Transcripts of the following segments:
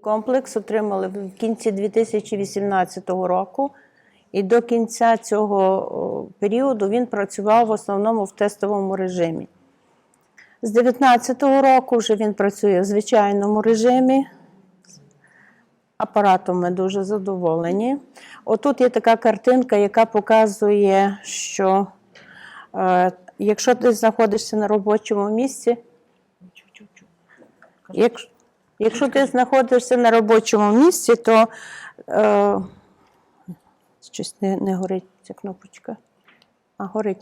Комплекс отримали в кінці 2018 року, і до кінця цього періоду він працював в основному в тестовому режимі. З 2019 року вже він працює в звичайному режимі. Апаратом ми дуже задоволені. Отут є така картинка, яка показує, що е, якщо ти знаходишся на робочому місці, Якщо, якщо ти знаходишся на робочому місці, то е, щось не, не горить ця кнопочка. А горить.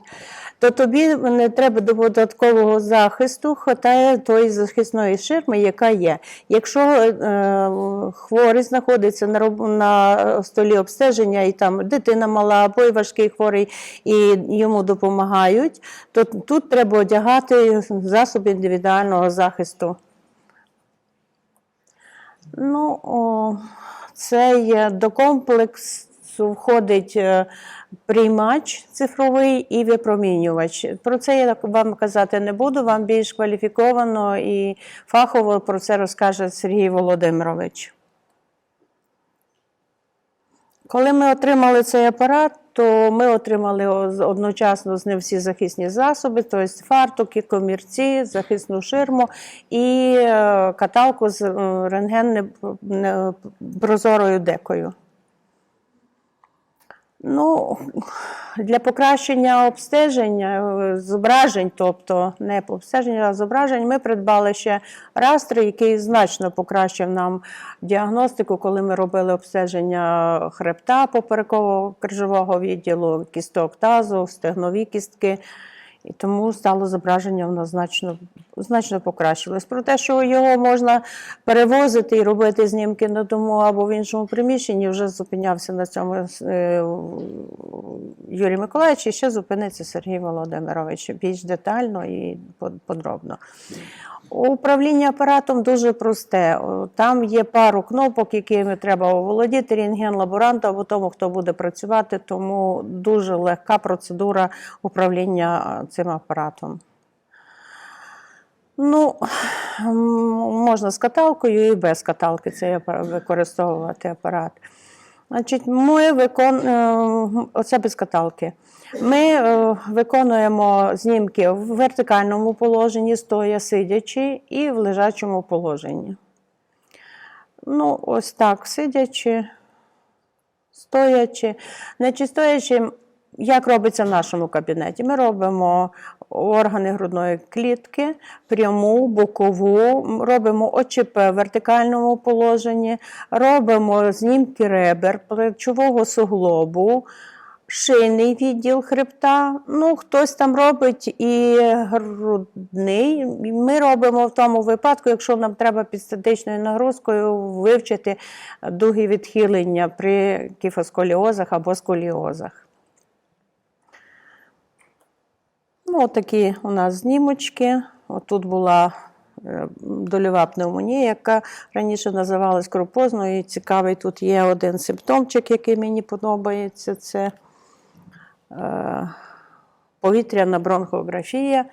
То тобі не треба до додаткового захисту, хватає тої захисної ширми, яка є. Якщо е, хворий знаходиться на, на столі обстеження, і там дитина мала або й важкий хворий, і йому допомагають, то тут треба одягати засоби індивідуального захисту. Ну, о, цей до комплексу входить е, приймач цифровий і випромінювач. Про це я вам казати не буду, вам більш кваліфіковано і фахово про це розкаже Сергій Володимирович. Коли ми отримали цей апарат, то ми отримали одночасно з ним всі захисні засоби, тобто фартуки, комірці, захисну ширму і е, каталку з рентген прозорою декою. Ну, для покращення обстеження е, зображень, тобто не обстеження, а зображень, ми придбали ще растри, який значно покращив нам діагностику, коли ми робили обстеження хребта поперекового крижового відділу, кісток тазу, стегнові кістки. І тому стало зображення воно значно, значно покращилось. Про те, що його можна перевозити і робити знімки на дому або в іншому приміщенні, вже зупинявся на цьому е, Юрій Миколаївич, і ще зупиниться Сергій Володимирович більш детально і подробно. Управління апаратом дуже просте. Там є пару кнопок, якими треба оволодіти рентген-лаборанту або тому, хто буде працювати, тому дуже легка процедура управління цим апаратом. Ну, можна з каталкою і без каталки цей апарат, використовувати апарат. Значить, ми викон... е, оце без каталки. Ми е, виконуємо знімки в вертикальному положенні, стоя, сидячи, і в лежачому положенні. Ну, ось так, сидячи, стоячи. Значить, стоячи, як робиться в нашому кабінеті? Ми робимо органи грудної клітки, пряму, бокову, робимо ОЧП в вертикальному положенні, робимо знімки ребер, плечового суглобу, шийний відділ хребта. Ну, хтось там робить і грудний. Ми робимо в тому випадку, якщо нам треба під статичною нагрузкою вивчити дуги відхилення при кіфосколіозах або сколіозах. Ну, от такі у нас знімочки. Отут була е, дольова пневмонія, яка раніше називалась крупозною. І цікавий тут є один симптомчик, який мені подобається. Це е, повітряна бронхографія.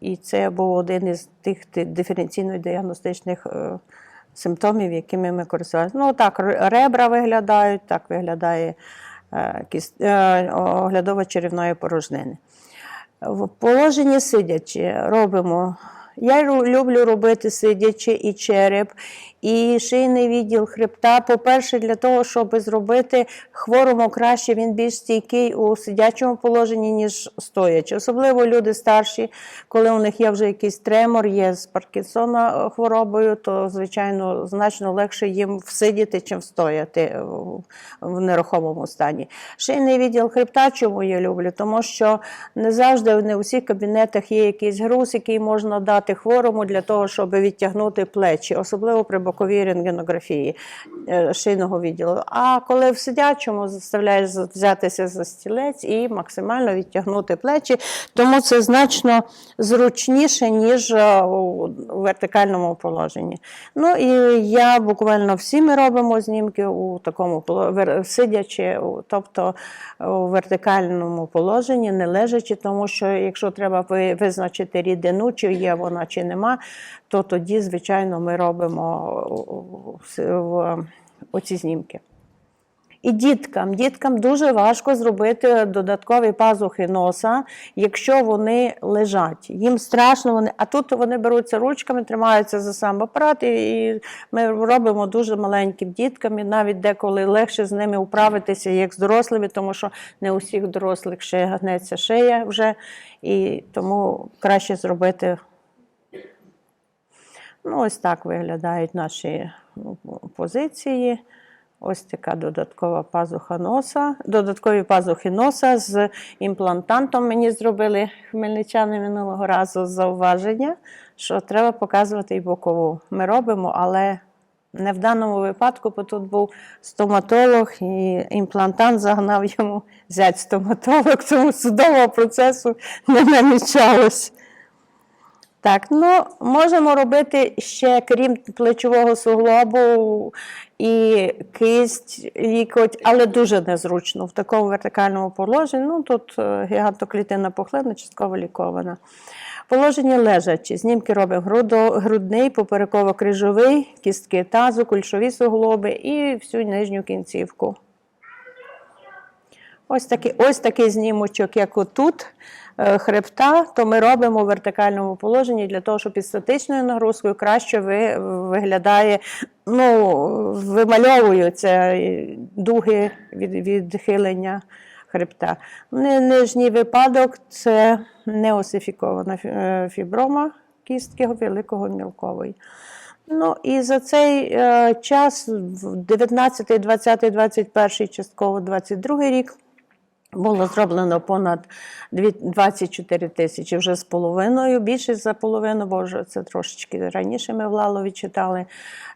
І, це був один із тих диференційно-діагностичних е, симптомів, якими ми користувалися. Ну, так, ребра виглядають, так виглядає оглядова черевної порожнини. В положенні сидячи робимо. Я люблю робити сидячи і череп, і шийний відділ хребта. По-перше, для того, щоб зробити хворому краще, він більш стійкий у сидячому положенні, ніж стоячи. Особливо люди старші, коли у них є вже якийсь тремор, є з Паркінсона е, хворобою, то, звичайно, значно легше їм всидіти, чим стояти в нерухомому стані. Шийний відділ хребта, чому я люблю? Тому що не завжди не у всіх кабінетах є якийсь груз, який можна дати хворому для того, щоб відтягнути плечі, особливо при боковій рентгенографії е, шийного відділу. А коли в сидячому заставляєш взятися за стілець і максимально відтягнути плечі, тому це значно зручніше, ніж е, у вертикальному положенні. Ну і я буквально всі ми робимо знімки у такому сидячи, тобто у вертикальному положенні, не лежачи, тому що якщо треба визначити рідину, чи є вона вона чи нема, то тоді, звичайно, ми робимо оці знімки. І діткам. Діткам дуже важко зробити додаткові пазухи носа, якщо вони лежать. Їм страшно, вони, а тут вони беруться ручками, тримаються за сам апарат, і ми робимо дуже маленьким діткам, і навіть деколи легше з ними управитися, як з дорослими, тому що не у всіх дорослих ще гнеться шия вже, і тому краще зробити. Ну, ось так виглядають наші ну, позиції. Ось така додаткова пазуха носа, додаткові пазухи носа з імплантантом мені зробили хмельничани минулого разу зауваження, що треба показувати і бокову. Ми робимо, але не в даному випадку, бо тут був стоматолог, і імплантант загнав йому зять стоматолог, тому судового процесу не намічалось. Так, ну можемо робити ще, крім плечового суглобу і кисть, лікоть, але дуже незручно в такому вертикальному положенні. Ну тут е, гігантоклітинна пухлина частково лікована. Положення лежачі. Знімки робимо грудний, попереково-крижовий, кістки тазу, кульшові суглоби і всю нижню кінцівку. Ось такий, ось такий знімочок, як отут, е, хребта, то ми робимо в вертикальному положенні для того, щоб із статичною нагрузкою краще ви, виглядає, ну, вимальовуються е, дуги від, відхилення хребта. Нижній випадок це неосифікована фі- е, фіброма кістки великого мілкової. Ну і за цей е, час, в 19, 20, 21, частково 22 рік, було зроблено понад дві- 24 тисячі вже з половиною, більше за половину, бо вже це трошечки раніше ми в Лалові читали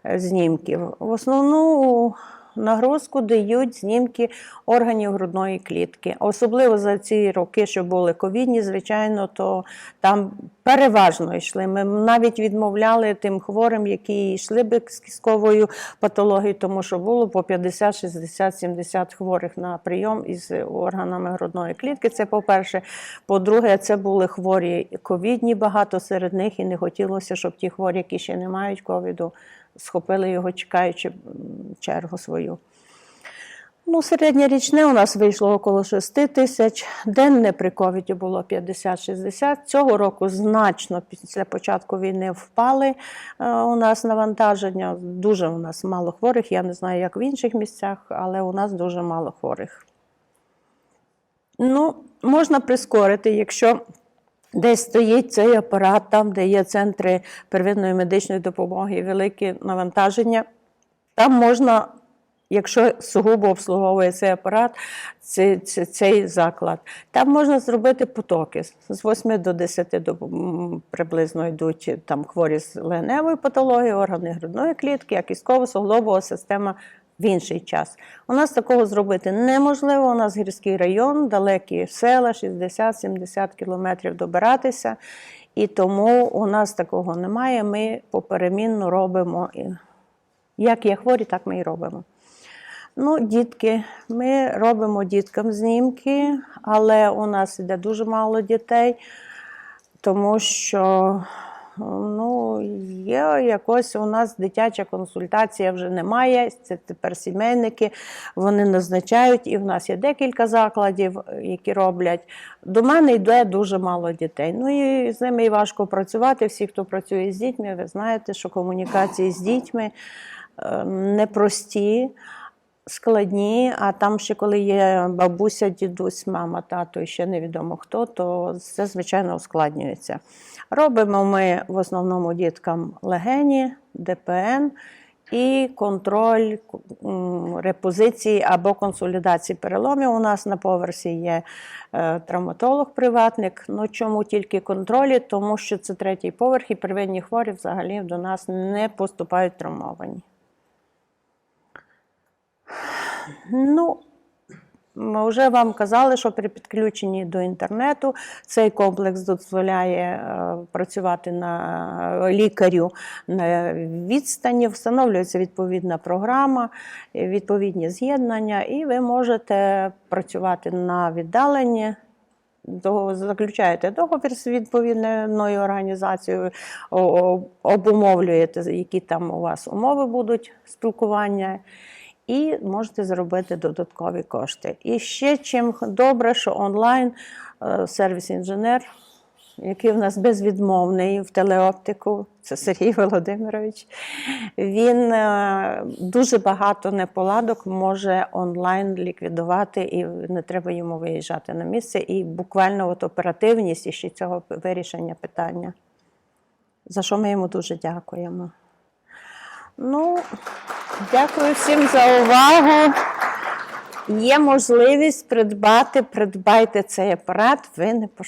е, знімків. В основну нагрузку дають знімки органів грудної клітки. Особливо за ці роки, що були ковідні, звичайно, то там переважно йшли. Ми навіть відмовляли тим хворим, які йшли би з кістковою патологією, тому що було по 50, 60, 70 хворих на прийом із органами грудної клітки. Це по-перше. По-друге, це були хворі ковідні, багато серед них, і не хотілося, щоб ті хворі, які ще не мають ковіду, схопили його, чекаючи чергу свою. Ну, середнє у нас вийшло около 6 тисяч. Денне при ковіді було 50-60. Цього року значно після початку війни впали е, у нас навантаження. Дуже у нас мало хворих. Я не знаю, як в інших місцях, але у нас дуже мало хворих. Ну, можна прискорити, якщо десь стоїть цей апарат, там, де є центри первинної медичної допомоги і великі навантаження, там можна, якщо сугубо обслуговує цей апарат, цей, цей, заклад, там можна зробити потоки. З 8 до 10 до, приблизно йдуть там хворі з легеневою патологією, органи грудної клітки, а кістково-суглобова система в інший час. У нас такого зробити неможливо. У нас гірський район, далекі села, 60-70 кілометрів добиратися. І тому у нас такого немає. Ми поперемінно робимо. Як є хворі, так ми і робимо. Ну, дітки, ми робимо діткам знімки, але у нас іде дуже мало дітей, тому що ну, є якось у нас дитяча консультація вже немає. Це тепер сімейники, вони назначають, і в нас є декілька закладів, які роблять. До мене йде дуже мало дітей. Ну і з ними і важко працювати. Всі, хто працює з дітьми, ви знаєте, що комунікації з дітьми е, непрості складні, а там ще коли є бабуся, дідусь, мама, тато і ще невідомо хто, то це, звичайно, ускладнюється. Робимо ми в основному діткам легені, ДПН і контроль репозиції або консолідації переломів. У нас на поверсі є е, травматолог-приватник. Ну чому тільки контролі? Тому що це третій поверх і первинні хворі взагалі до нас не поступають травмовані. Ну, ми вже вам казали, що при підключенні до інтернету цей комплекс дозволяє е, працювати на лікарю на відстані, встановлюється відповідна програма, е, відповідні з'єднання, і ви можете працювати на віддаленні заключаєте договір з відповідною організацією, обумовлюєте, які там у вас умови будуть спілкування, і можете зробити додаткові кошти. І ще чим добре, що онлайн е, сервіс-інженер, який в нас безвідмовний в телеоптику, це Сергій Володимирович. Він е, дуже багато неполадок може онлайн ліквідувати, і не треба йому виїжджати на місце. І буквально от оперативність і ще цього вирішення питання. За що ми йому дуже дякуємо. Ну, дякую всім за увагу. Є можливість придбати, придбайте цей апарат, ви не пошкодуєте.